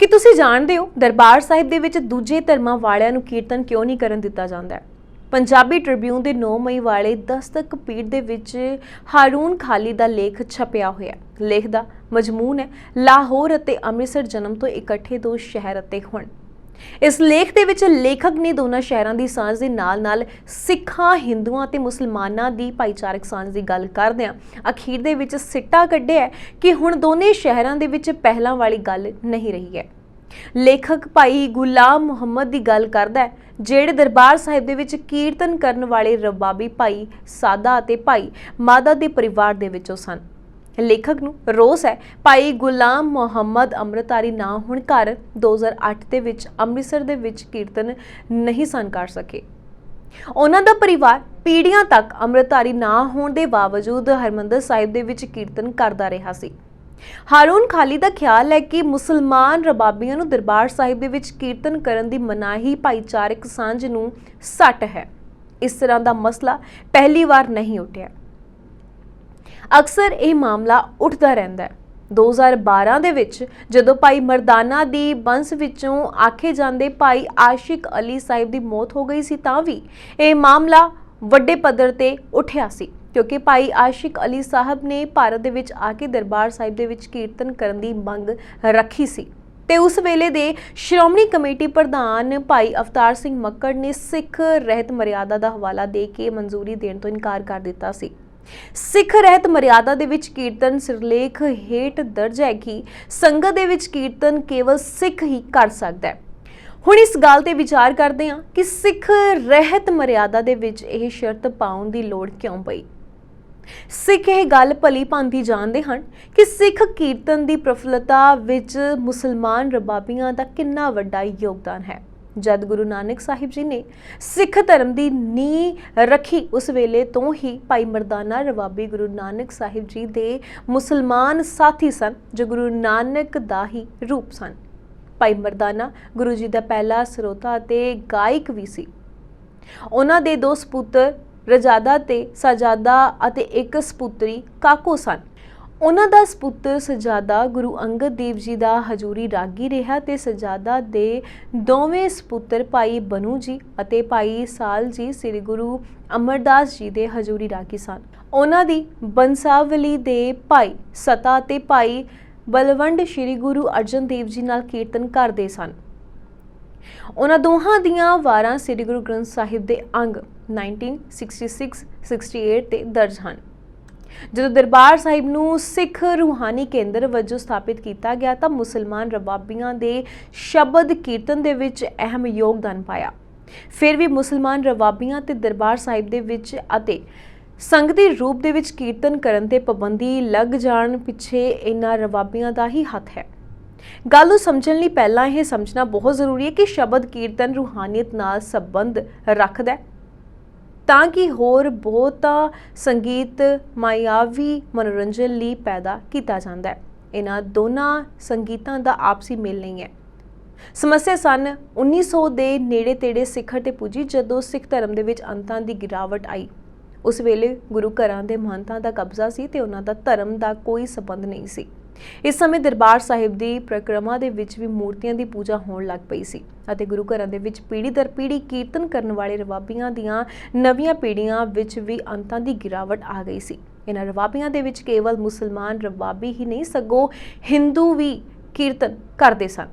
ਕਿ ਤੁਸੀਂ ਜਾਣਦੇ ਹੋ ਦਰਬਾਰ ਸਾਹਿਬ ਦੇ ਵਿੱਚ ਦੂਜੇ ਧਰਮਾਂ ਵਾਲਿਆਂ ਨੂੰ ਕੀਰਤਨ ਕਿਉਂ ਨਹੀਂ ਕਰਨ ਦਿੱਤਾ ਜਾਂਦਾ ਹੈ? ਪੰਜਾਬੀ ਟ੍ਰਿਬਿਊਨ ਦੇ 9 ਮਈ ਵਾਲੇ ਦਸਤਕ ਪੀੜ ਦੇ ਵਿੱਚ ਹਾਰੂਨ ਖਾਲੀ ਦਾ ਲੇਖ ਛਪਿਆ ਹੋਇਆ ਲੇਖ ਦਾ ਮਜਮੂਨ ਹੈ, ਲਾਹੌਰ ਅਤੇ ਅੰਮ੍ਰਿਤਸਰ ਜਨਮ ਤੋਂ ਇਕੱਠੇ ਦੋ ਸ਼ਹਿਰ ਅਤੇ ਹੁਣ। ਇਸ ਲੇਖ ਦੇ ਵਿੱਚ ਲੇਖਕ ਨੇ ਦੋਨਾਂ ਸ਼ਹਿਰਾਂ ਦੀ ਸਾਂਝ ਦੇ ਨਾਲ-ਨਾਲ ਸਿੱਖਾਂ, ਹਿੰਦੂਆਂ ਅਤੇ ਮੁਸਲਮਾਨਾਂ ਦੀ ਭਾਈਚਾਰਕ ਸਾਂਝ ਦੀ ਗੱਲ ਕਰਦਿਆਂ ਅਖੀਰ ਦੇ ਵਿੱਚ ਸਿੱਟਾ ਕੱਢਿਆ ਕਿ ਹੁਣ ਦੋਨੇ ਸ਼ਹਿਰਾਂ ਦੇ ਵਿੱਚ ਪਹਿਲਾਂ ਵਾਲੀ ਗੱਲ ਨਹੀਂ ਰਹੀ ਹੈ। ਲੇਖਕ ਭਾਈ ਗੁਲਾਮ ਮੁਹੰਮਦ ਦੀ ਗੱਲ ਕਰਦਾ ਹੈ, ਜਿਹੜੇ ਦਰਬਾਰ ਸਾਹਿਬ ਦੇ ਵਿੱਚ ਕੀਰਤਨ ਕਰਨ ਵਾਲੇ ਰਬਾਬੀ ਭਾਈ ਸਾਦਾ ਅਤੇ ਭਾਈ ਮਾਦਾ ਦੇ ਪਰਿਵਾਰ ਦੇ ਵਿੱਚੋਂ ਸਨ। ਲੇਖਕ ਨੂੰ ਰੋਸ ਹੈ। ਭਾਈ ਗੁਲਾਮ ਮੁਹੰਮਦ ਅੰਮ੍ਰਿਤਧਾਰੀ ਨਾ ਹੋਣ ਕਾਰਨ 2008 ਦੇ ਵਿੱਚ ਅੰਮ੍ਰਿਤਸਰ ਦੇ ਵਿੱਚ ਕੀਰਤਨ ਨਹੀਂ ਸਨ ਕਰ ਸਕੇ। ਉਹਨਾਂ ਦਾ ਪਰਿਵਾਰ ਪੀੜ੍ਹੀਆਂ ਤੱਕ ਅੰਮ੍ਰਿਤਧਾਰੀ ਨਾ ਹੋਣ ਦੇ ਬਾਵਜੂਦ ਹਰਮੰਦਰ ਸਾਹਿਬ ਦੇ ਵਿੱਚ ਕੀਰਤਨ ਕਰਦਾ ਰਿਹਾ ਸੀ। ਹਾਰੂਨ ਖਾਲੀ ਦਾ ਖਿਆਲ ਹੈ ਕਿ ਮੁਸਲਮਾਨ ਰਬਾਬੀਆਂ ਨੂੰ ਦਰਬਾਰ ਸਾਹਿਬ ਦੇ ਵਿੱਚ ਕੀਰਤਨ ਕਰਨ ਦੀ ਮਨਾਹੀ ਭਾਈਚਾਰਕ ਸਾਂਝ ਨੂੰ ਸੱਟ ਹੈ। ਇਸ ਤਰ੍ਹਾਂ ਦਾ ਮਸਲਾ ਪਹਿਲੀ ਵਾਰ ਨਹੀਂ ਉੱਠਿਆ। ਅਕਸਰ ਇਹ ਮਾਮਲਾ ਉੱਠਦਾ ਰਹਿੰਦਾ ਹੈ। 2012 ਦੇ ਵਿੱਚ ਜਦੋਂ ਭਾਈ ਮਰਦਾਨਾ ਦੀ ਬੰਸ ਵਿੱਚੋਂ ਆਖੇ ਜਾਂਦੇ ਭਾਈ ਆਸ਼ਿਕ ਅਲੀ ਸਾਹਿਬ ਦੀ ਮੌਤ ਹੋ ਗਈ ਸੀ ਤਾਂ ਵੀ ਇਹ ਮਾਮਲਾ ਵੱਡੇ ਪੱਧਰ ਤੇ ਉੱਠਿਆ ਸੀ ਕਿਉਂਕਿ ਭਾਈ ਆਸ਼ਿਕ ਅਲੀ ਸਾਹਿਬ ਨੇ ਭਾਰਤ ਦੇ ਵਿੱਚ ਆ ਕੇ ਦਰਬਾਰ ਸਾਹਿਬ ਦੇ ਵਿੱਚ ਕੀਰਤਨ ਕਰਨ ਦੀ ਮੰਗ ਰੱਖੀ ਸੀ। ਤੇ ਉਸ ਵੇਲੇ ਦੇ ਸ਼੍ਰੋਮਣੀ ਕਮੇਟੀ ਪ੍ਰਧਾਨ ਭਾਈ ਅਵਤਾਰ ਸਿੰਘ ਮੱਕੜ ਨੇ ਸਿੱਖ ਰਹਿਤ ਮਰਿਆਦਾ ਦਾ ਹਵਾਲਾ ਦੇ ਕੇ ਮਨਜ਼ੂਰੀ ਦੇਣ ਤੋਂ ਇਨਕਾਰ ਕਰ ਦਿੱਤਾ ਸੀ। ਸਿੱਖ ਰਹਿਤ ਮਰਿਆਦਾ ਦੇ ਵਿੱਚ ਕੀਰਤਨ ਸਿਰਲੇਖ ਹੇਠ ਦਰਜ ਹੈ ਕਿ ਸੰਗਤ ਦੇ ਵਿੱਚ ਕੀਰਤਨ ਕੇਵਲ ਸਿੱਖ ਹੀ ਕਰ ਸਕਦਾ ਹੈ। ਹੁਣ ਇਸ ਗੱਲ ਤੇ ਵਿਚਾਰ ਕਰਦੇ ਹਾਂ ਕਿ ਸਿੱਖ ਰਹਿਤ ਮਰਿਆਦਾ ਦੇ ਵਿੱਚ ਇਹ ਸ਼ਰਤ ਪਾਉਣ ਦੀ ਲੋੜ ਕਿਉਂ ਪਈ। ਸਿੱਖ ਇਹ ਗੱਲ ਭਲੀ ਭਾਂਤੀ ਜਾਣਦੇ ਹਨ ਕਿ ਸਿੱਖ ਕੀਰਤਨ ਦੀ ਪ੍ਰਫੁੱਲਤਾ ਵਿੱਚ ਮੁਸਲਮਾਨ ਰਬਾਬੀਆਂ ਦਾ ਕਿੰਨਾ ਵੱਡਾ ਯੋਗਦਾਨ ਹੈ। ਜਦ ਗੁਰੂ ਨਾਨਕ ਸਾਹਿਬ ਜੀ ਨੇ ਸਿੱਖ ਧਰਮ ਦੀ ਨੀਂਹ ਰੱਖੀ, ਉਸ ਵੇਲੇ ਤੋਂ ਹੀ ਭਾਈ ਮਰਦਾਨਾ ਰਵਾਬੀ ਗੁਰੂ ਨਾਨਕ ਸਾਹਿਬ ਜੀ ਦੇ ਮੁਸਲਮਾਨ ਸਾਥੀ ਸਨ, ਜੋ ਗੁਰੂ ਨਾਨਕ ਦਾ ਹੀ ਰੂਪ ਸਨ। ਭਾਈ ਮਰਦਾਨਾ ਗੁਰੂ ਜੀ ਦਾ ਪਹਿਲਾ ਸਰੋਤਾ ਅਤੇ ਗਾਇਕ ਵੀ ਸੀ। ਉਹਨਾਂ ਦੇ ਦੋ ਸਪੁੱਤਰ ਰਜਾਦਾ ਤੇ ਸਜਾਦਾ ਅਤੇ ਇੱਕ ਸਪੁੱਤਰੀ ਕਾਕੋ ਸਨ। ਉਹਨਾਂ ਦਾ ਸਪੁੱਤਰ ਸਜਾਦਾ ਗੁਰੂ ਅੰਗਦ ਦੇਵ ਜੀ ਦਾ ਹਜੂਰੀ ਰਾਗੀ ਰਿਹਾ ਤੇ ਸਜਾਦਾ ਦੇ ਦੋਵੇਂ ਸਪੁੱਤਰ ਭਾਈ ਬਨੂ ਜੀ ਅਤੇ ਭਾਈ ਸਾਲ ਜੀ ਸ੍ਰੀ ਗੁਰੂ ਅਮਰਦਾਸ ਜੀ ਦੇ ਹਜੂਰੀ ਰਾਗੀ ਸਨ। ਉਹਨਾਂ ਦੀ ਬੰਸਾਵਲੀ ਦੇ ਭਾਈ ਸਤਾ ਤੇ ਭਾਈ ਬਲਵੰਡ ਸ੍ਰੀ ਗੁਰੂ ਅਰਜਨ ਦੇਵ ਜੀ ਨਾਲ ਕੀਰਤਨ ਕਰਦੇ ਸਨ। ਉਹਨਾਂ ਦੋਹਾਂ ਦੀਆਂ ਵਾਰਾਂ ਸ੍ਰੀ ਗੁਰੂ ਗ੍ਰੰਥ ਸਾਹਿਬ ਦੇ ਅੰਗ 1966-68 ਤੇ ਦਰਜ ਹਨ। ਜਦੋਂ ਦਰਬਾਰ ਸਾਹਿਬ ਨੂੰ ਸਿੱਖ ਰੂਹਾਨੀ ਕੇਂਦਰ ਵਜੋਂ ਸਥਾਪਿਤ ਕੀਤਾ ਗਿਆ ਤਾਂ ਮੁਸਲਮਾਨ ਰਬਾਬੀਆਂ ਦੇ ਸ਼ਬਦ ਕੀਰਤਨ ਦੇ ਵਿੱਚ ਅਹਿਮ ਯੋਗਦਾਨ ਪਾਇਆ। ਫਿਰ ਵੀ ਮੁਸਲਮਾਨ ਰਵਾਬੀਆਂ ਤੇ ਦਰਬਾਰ ਸਾਹਿਬ ਦੇ ਵਿੱਚ ਅਤੇ ਸੰਗਤੀ ਰੂਪ ਦੇ ਵਿੱਚ ਕੀਰਤਨ ਕਰਨ ਤੇ ਪਾਬੰਦੀ ਲੱਗ ਜਾਣ ਪਿੱਛੇ ਇਹਨਾਂ ਰਵਾਬੀਆਂ ਦਾ ਹੀ ਹੱਥ ਹੈ। ਗੱਲ ਨੂੰ ਸਮਝਣ ਲਈ ਪਹਿਲਾਂ ਇਹ ਸਮਝਣਾ ਬਹੁਤ ਜ਼ਰੂਰੀ ਹੈ ਕਿ ਸ਼ਬਦ ਕੀਰਤਨ ਰੂਹਾਨੀਅਤ ਨਾਲ ਸੰਬੰਧ ਰੱਖਦਾ ਹੈ। ਤਾਂ ਕਿ ਹੋਰ ਬਹੁਤਾ ਸੰਗੀਤ ਮਾਇਆਵੀ ਮਨੋਰੰਜਨ ਲਈ ਪੈਦਾ ਕੀਤਾ ਜਾਂਦਾ ਹੈ। ਇਹਨਾਂ ਦੋਨਾਂ ਸੰਗੀਤਾਂ ਦਾ ਆਪਸੀ ਮੇਲ ਨਹੀਂ ਹੈ। ਸਮੱਸਿਆ ਸਨ 1900 ਦੇ ਨੇੜੇ ਤੇੜੇ ਸਿਖਰ ਤੇ ਪੁੱਜੀ ਜਦੋਂ ਸਿੱਖ ਧਰਮ ਦੇ ਵਿੱਚ ਅੰਤਾਂ ਦੀ ਗਿਰਾਵਟ ਆਈ। ਉਸ ਵੇਲੇ ਗੁਰੂ ਘਰਾਂ ਦੇ ਮਹੰਤਾਂ ਦਾ ਕਬਜ਼ਾ ਸੀ ਤੇ ਉਹਨਾਂ ਦਾ ਧਰਮ ਦਾ ਕੋਈ ਸਬੰਧ ਨਹੀਂ ਸੀ। ਇਸ ਸਮੇਂ ਦਰਬਾਰ ਸਾਹਿਬ ਦੀ ਪ੍ਰਕਰਮਾ ਦੇ ਵਿੱਚ ਵੀ ਮੂਰਤੀਆਂ ਦੀ ਪੂਜਾ ਹੋਣ ਲੱਗ ਪਈ ਸੀ ਅਤੇ ਗੁਰੂ ਘਰਾਂ ਦੇ ਵਿੱਚ ਪੀੜ੍ਹੀ ਦਰ ਪੀੜ੍ਹੀ ਕੀਰਤਨ ਕਰਨ ਵਾਲੇ ਰਵਾਬੀਆਂ ਦੀਆਂ ਨਵੀਆਂ ਪੀੜ੍ਹੀਆਂ ਵਿੱਚ ਵੀ ਅੰਤਾਂ ਦੀ ਗਿਰਾਵਟ ਆ ਗਈ ਸੀ। ਇਹਨਾਂ ਰਵਾਬੀਆਂ ਦੇ ਵਿੱਚ ਕੇਵਲ ਮੁਸਲਮਾਨ ਰਵਾਬੀ ਹੀ ਨਹੀਂ, ਸਗੋਂ ਹਿੰਦੂ ਵੀ ਕੀਰਤਨ ਕਰਦੇ ਸਨ।